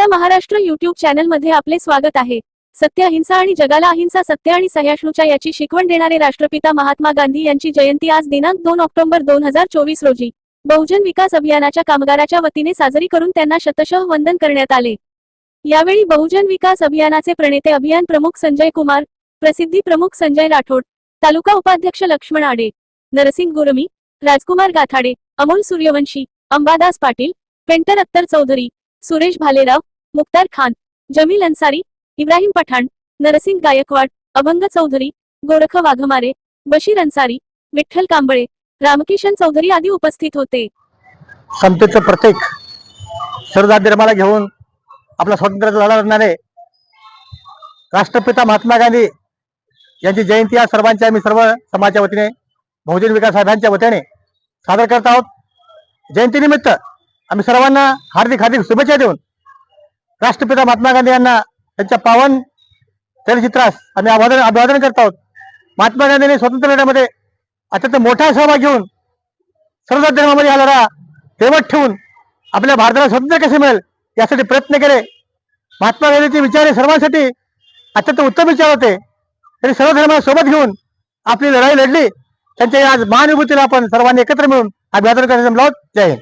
आपल्या महाराष्ट्र युट्यूब चॅनलमध्ये आपले स्वागत आहे. सत्य अहिंसा आणि जगाला अहिंसा सत्य आणि सह्याष्णूच्या याची शिकवण देणारे राष्ट्रपिता महात्मा गांधी यांची जयंती आज दिनांक दोन ऑक्टोबर दोन हजार चोवीस रोजी. बहुजन विकास अभियानाच्या कामगाराच्या वतीने साजरी करून त्यांना शतशः वंदन करण्यात आले. यावेळी बहुजन विकास अभियानाचे प्रणेते अभियान प्रमुख संजय कुमार प्रसिद्धी प्रमुख संजय राठोड तालुका उपाध्यक्ष लक्ष्मण आडे नरसिंग गुरमी राजकुमार गाथाडे अमोल सूर्यवंशी अंबादास पाटील पेंटर अत्तर चौधरी सुरेश भालेराव मुक्तार खान जमील अन्सारी इब्राहिम पठाण नरसिंग गायकवाड अभंग चौधरी गोरख वाघमारे बशीर अन्सारी विठ्ठल कांबळे रामकिशन चौधरी आदी उपस्थित होते. समतेचं प्रत्येक सरदार निर्माला घेऊन आपला स्वातंत्र्याचा लढा लढणारे राष्ट्रपिता महात्मा गांधी यांची जयंती आज सर्वांच्या आम्ही सर्व समाजाच्या वतीने बहुजन विकास साहेबांच्या वतीने सादर करत आहोत. जयंतीनिमित्त आम्ही सर्वांना हार्दिक हार्दिक शुभेच्छा देऊन राष्ट्रपिता महात्मा गांधी यांना त्यांच्या पावन चलचित्रास आम्ही अभिवादन अभिवादन करत आहोत. महात्मा गांधींनी स्वातंत्र्य लढ्यामध्ये अत्यंत मोठा सहभाग घेऊन सर्व धर्मामध्ये हा लढा तेवट ठेवून आपल्या भारताला स्वातंत्र्य कसे मिळेल यासाठी प्रयत्न केले. महात्मा गांधीचे विचार हे सर्वांसाठी अत्यंत उत्तम विचार होते. तरी सर्व धर्माला सोबत घेऊन आपली लढाई लढली. त्यांच्या या आज महानुभूतीला आपण सर्वांनी एकत्र मिळून अभिवादन करायचं जमलो जय हिंद.